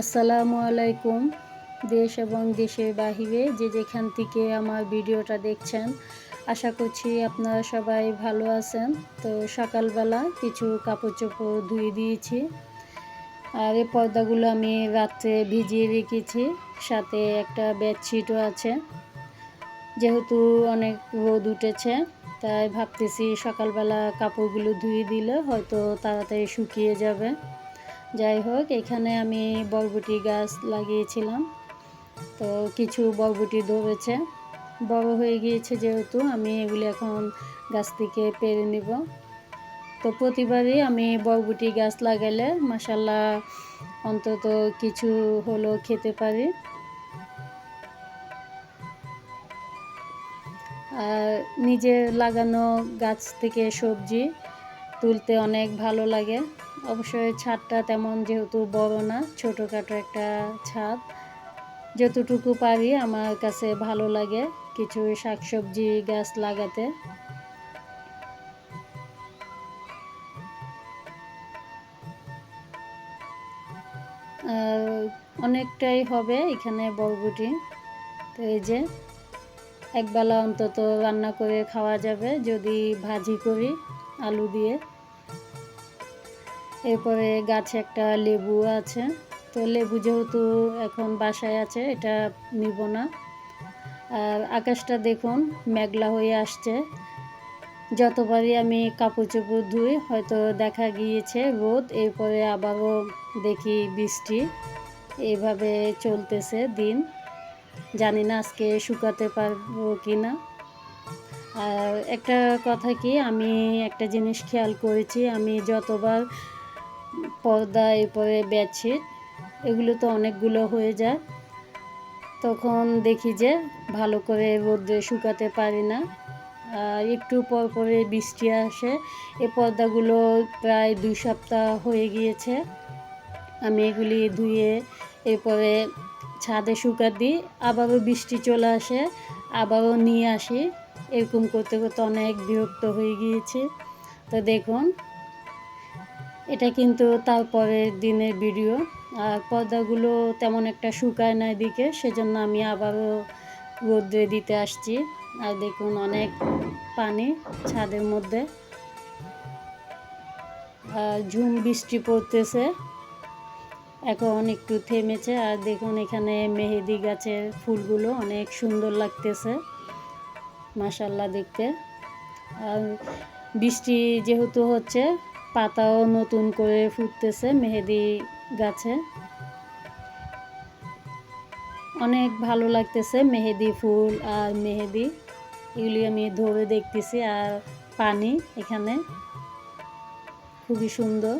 আসসালামু আলাইকুম, দেশ এবং দেশের বাহিরে যে যেখান থেকে আমার ভিডিওটা দেখছেন, আশা করছি আপনারা সবাই ভালো আছেন। তো সকালবেলা কিছু কাপড় চোপড় ধুয়ে দিয়েছি। আর এই পর্দাগুলো আমি রাত্রে ভিজিয়ে রেখেছি। সাথে একটা বেডশিটও আছে। যেহেতু অনেক রোদ উঠেছে, তাই ভাবতেছি সকালবেলা কাপড়গুলো ধুয়ে দিলে হয়তো তাড়াতাড়ি শুকিয়ে যাবে। যাই হোক, এখানে আমি বরবটি গাছ লাগিয়েছিলাম। তো কিছু বরবটি ধরেছে। বড় হয়ে গিয়েছে যেহেতু, আমি এগুলি এখন গাছ থেকে পেরে নিব। তো প্রতিবারই আমি বরবটি গাছ লাগালে মাসাল্লাহ অন্তত কিছু হলো খেতে পারি। আর নিজের লাগানো গাছ থেকে সবজি তুলতে অনেক ভালো লাগে। অবশ্যই ছাদটা তেমন যেহেতু বড় না, ছোটোখাটো একটা ছাদ। যতটুকু পারি আমার কাছে ভালো লাগে কিছু শাকসবজি গাছ লাগাতে। অনেকটাই হবে এখানে বরবটি। তো এই যে, একবেলা অন্তত রান্না করে খাওয়া যাবে, যদি ভাজি করি আলু দিয়ে। এরপরে গাছে একটা লেবু আছে। তো লেবু যেহেতু এখন বাসায় আছে, এটা নিব না। আর আকাশটা দেখুন, মেঘলা হয়ে আসছে। যতবারই আমি কাপড় চোপড় ধুই, হয়তো দেখা গিয়েছে রোদ, এরপরে আবারও দেখি বৃষ্টি। এইভাবে চলতেছে দিন। জানি না আজকে শুকাতে পারব কি না আর একটা কথা কি, আমি একটা জিনিস খেয়াল করেছি, আমি যতবার পর্দা, এরপরে বেডশিট, এগুলো তো অনেকগুলো হয়ে যায়। তখন দেখি যে ভালো করে রোদ্রে শুকাতে পারি না। আর একটু পর পরে বৃষ্টি আসে। এ পর্দাগুলো প্রায় দুই সপ্তাহ হয়ে গিয়েছে। আমি এগুলি ধুয়ে, এরপরে ছাদে শুকা দিই। আবারও বৃষ্টি চলে আসে, আবারও নিয়ে আসি। এরকম করতে করতে অনেক বিরক্ত হয়ে গিয়েছে। তো দেখুন এটা কিন্তু তারপরের দিনের ভিডিও আর পর্দাগুলো তেমন একটা শুকায় না এদিকে সেজন্য আমি আবারও রোদ্রে দিতে আসছি। আর দেখুন অনেক পানি ছাদের মধ্যে। আর ঝুম বৃষ্টি পড়তেছে। এখন একটু থেমেছে। আর দেখুন এখানে মেহেদি গাছের ফুলগুলো অনেক সুন্দর লাগতেছে মাসাল্লাহ দেখতে। আর বৃষ্টি যেহেতু হচ্ছে পাতাও নতুন করে ফুটতেছে মেহেদি গাছে। অনেক ভালো লাগতেছে মেহেদি ফুল আর মেহেদি। এগুলি আমি ধরে দেখতেছি আর পানি এখানে। খুবই সুন্দর।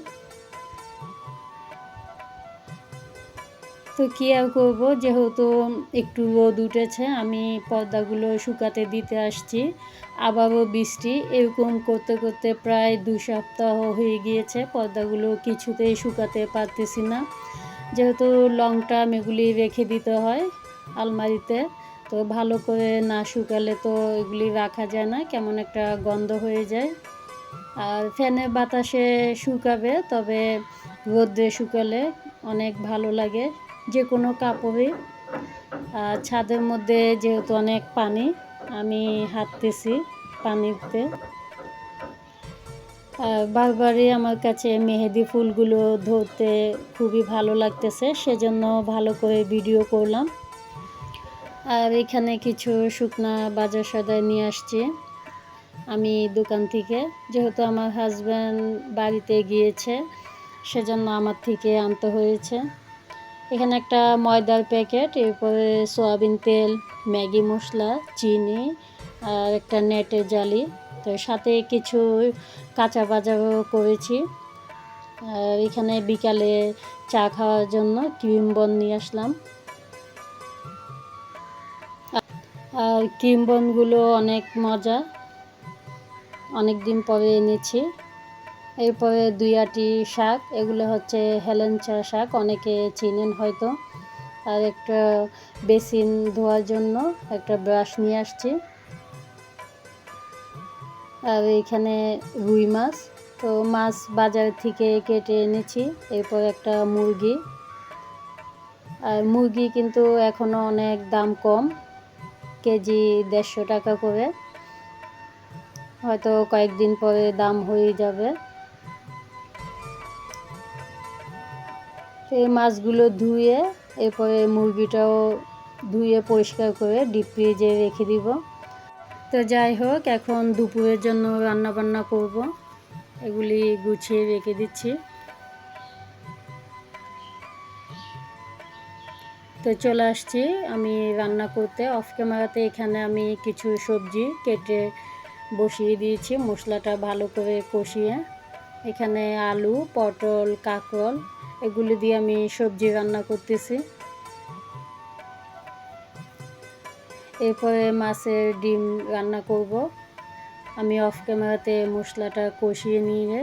তো কী আর করব? যেহেতু একটু রোদ উঠেছে, আমি পর্দাগুলো শুকাতে দিতে আসছি। আবারও বৃষ্টি, এরকম করতে করতে প্রায় দু সপ্তাহ হয়ে গিয়েছে, পর্দাগুলো কিছুতেই শুকাতে পারতেছি না। যেহেতু লং টার্ম এগুলি রেখে দিতে হয় আলমারিতে, তো ভালো করে না শুকালে তো এগুলি রাখা যায় না, কেমন একটা গন্ধ হয়ে যায়। আর ফ্যানের বাতাসে শুকাবে, তবে রোদ্রে শুকালে অনেক ভালো লাগে। যে কোনো কাপড়ে ছাদের মধ্যে যেহেতু অনেক পানি, আমি হাঁটতেছি পানিতে। বারবারই আমার কাছে মেহেদি ফুলগুলো ধরতে খুবই ভালো লাগতেছে, সেজন্য ভালো করে ভিডিও করলাম। আর এখানে কিছু শুকনা বাজার সদায় নিয়ে আসছি আমি দোকান থেকে। যেহেতু আমার হাজব্যান্ড বাড়িতে গিয়েছে, সেজন্য আমার থেকে আনতে হয়েছে। এখানে একটা ময়দার প্যাকেট, এরপরে সয়াবিন তেল, ম্যাগি মশলা, চিনি আর একটা নেটের জালি। তো সাথে কিছু কাঁচা বাজারও করেছি। আর এখানে বিকালে চা খাওয়ার জন্য ক্রিম বন নিয়ে আসলাম। আর ক্রিম বনগুলো অনেক মজা। অনেক দিন পরে এনেছি। এরপরে দুই আটি শাক, এগুলো হচ্ছে হেলেঞ্চা শাক, অনেকে চিনেন হয়তো। আর একটা বেসিন ধোয়ার জন্য একটা ব্রাশ নিয়ে আসছি। আর এখানে রুই মাছ, তো মাছ বাজার থেকে কেটে এনেছি, এরপর একটা মুরগি। আর মুরগি কিন্তু এখনও অনেক দাম কম, কেজি দেড়শো টাকা করে। হয়তো কয়েকদিন পরে দাম হয়ে যাবে। এই মাছগুলো ধুয়ে এরপরে মুরগিটাও ধুয়ে পরিষ্কার করে ডিপ ফ্রিজে রেখে দিব। তো যাই হোক, এখন দুপুরের জন্য রান্না বান্না করব। এগুলি গুছিয়ে রেখে দিচ্ছি। তো চলে আসছি আমি রান্না করতে। অফ ক্যামেরাতে এখানে আমি কিছু সবজি কেটে বসিয়ে দিয়েছি। মশলাটা ভালো করে কষিয়ে। এখানে আলু, পটল, কাঁকরোল, এগুলি দিয়ে আমি সবজি রান্না করতেছি। এরপরে মাছের ডিম রান্না করব। আমি অফ ক্যামেরাতে মশলাটা কষিয়ে নিয়ে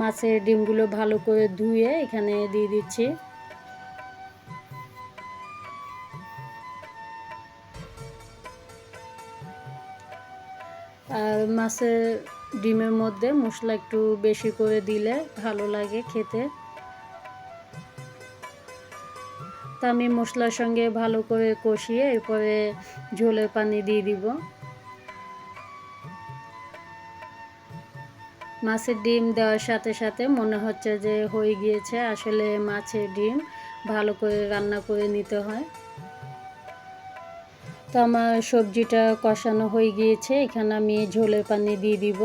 মাছের ডিমগুলো ভালো করে ধুয়ে এখানে দিয়ে দিচ্ছি। আর মাছের ডিমের মধ্যে মশলা একটু বেশি করে দিলে ভালো লাগে খেতে। তা আমি মশলার সঙ্গে ভালো করে কষিয়ে এরপরে ঝোলের পানি দিয়ে দিব। মাছের ডিম দেওয়ার সাথে সাথে মনে হচ্ছে যে হয়ে গিয়েছে আসলে মাছের ডিম। ভালো করে রান্না করে নিতে হয়। তো আমার সবজিটা কষানো হয়ে গিয়েছে, এখানে আমি ঝোলের পানি দিয়ে দিব।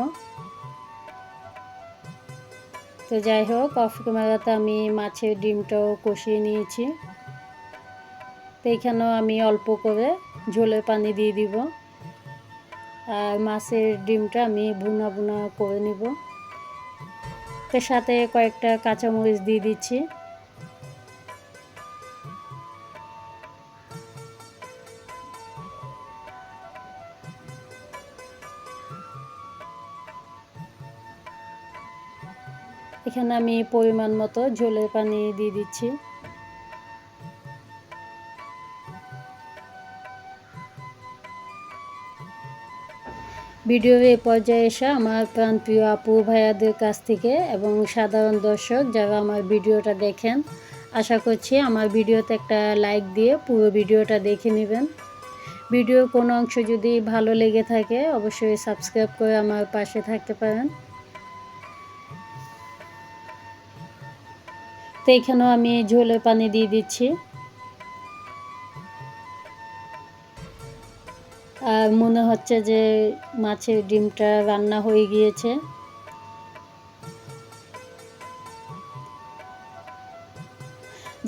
তো যাই হোক অফ ক্যামেরাতে আমি মাছের ডিমটাও কষিয়ে নিয়েছি। তো এখানেও আমি অল্প করে ঝোলের পানি দিয়ে দিব। আর মাছের ডিমটা আমি ভুনা ভুনা করে নিব। তো সাথে কয়েকটা কাঁচামরিচ দিয়ে দিচ্ছি। এখানে আমি পরিমাণ মতো ঝোলের পানি দিয়ে দিচ্ছি। ভিডিওর এই পর্যায়ে এসে আমার প্রাণপ্রিয় আপু ভাইয়াদের কাছ থেকে এবং সাধারণ দর্শক যারা আমার ভিডিওটা দেখেন, আশা করছি আমার ভিডিওতে একটা লাইক দিয়ে পুরো ভিডিওটা দেখে নেবেন। ভিডিওর কোনো অংশ যদি ভালো লেগে থাকে, অবশ্যই সাবস্ক্রাইব করে আমার পাশে থাকতে পারেন। তো এখানেও আমি ঝোলের পানি দিয়ে দিচ্ছি। আর মনে হচ্ছে যে মাছের ডিমটা রান্না হয়ে গিয়েছে।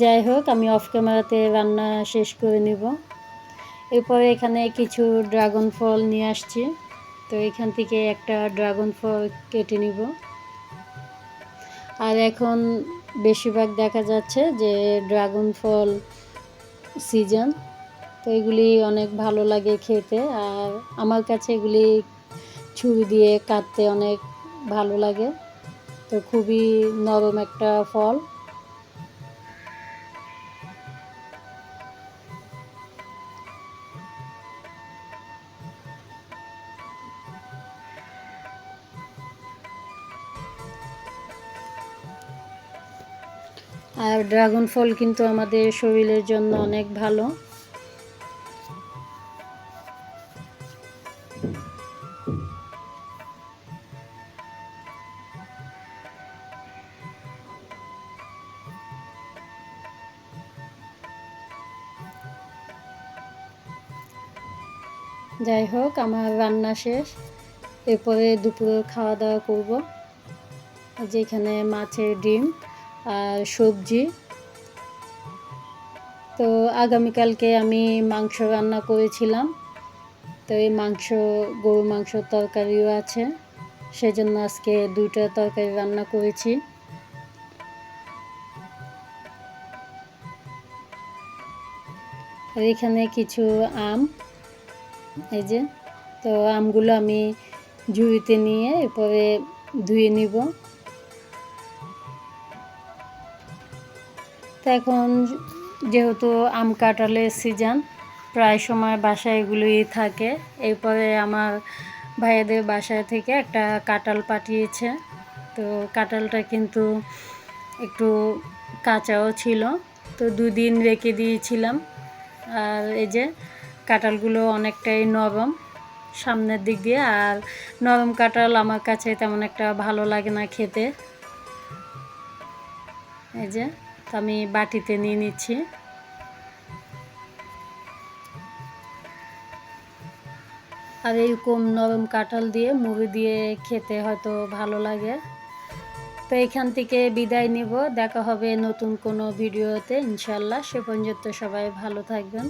যাই হোক, আমি অফ ক্যামেরাতে রান্না শেষ করে নিব। এরপরে এখানে কিছু ড্রাগন ফল নিয়ে আসছি। তো এখান থেকে একটা ড্রাগন ফল কেটে নিব। আর এখন বেশিরভাগ দেখা যাচ্ছে যে ড্রাগন ফল সিজন, তো এগুলি অনেক ভালো লাগে খেতে। আর আমার কাছে এগুলি ছুরি দিয়ে কাটতে অনেক ভালো লাগে। তো খুবই নরম একটা ফল। আর ড্রাগন ফল কিন্তু আমাদের শরীরের জন্য অনেক ভালো। যাই হোক, আমার রান্না শেষ। এরপরে দুপুরে খাওয়া দাওয়া করব। যেখানে মাছের ডিম। সবজি। তো আগামীকালকে আমি মাংস রান্না করেছিলাম। তো এই মাংস গরু মাংসর তরকারিও আছে। সেজন্য আজকে দুইটা তরকারি রান্না করেছি। আর এখানে কিছু আম, এই যে। তো আমগুলো আমি ঝুড়িতে নিয়ে এরপরে ধুয়ে নিব। তো এখন যেহেতু আম কাঁঠালের সিজন প্রায় সময় বাসায় এগুলোই থাকে। এরপরে আমার ভাইয়াদের বাসায় থেকে একটা কাঁঠাল পাঠিয়েছে। তো কাঁঠালটা কিন্তু একটু কাঁচাও ছিল। তো দুদিন রেখে দিয়েছিলাম। আর এই যে কাঁঠালগুলো অনেকটাই নরম সামনের দিক দিয়ে। আর নরম কাঁঠাল আমার কাছে তেমন একটা ভালো লাগে না খেতে। এই যে তো আমি বাটিতে নিয়ে নিচ্ছি। আর এইরকম নরম কাঁঠাল দিয়ে মুড়ি দিয়ে খেতে হয়তো ভালো লাগে। তো এখান থেকে বিদায় নিব। দেখা হবে নতুন কোনো ভিডিওতে। ইনশাল্লাহ সে পর্যন্ত সবাই ভালো থাকবেন।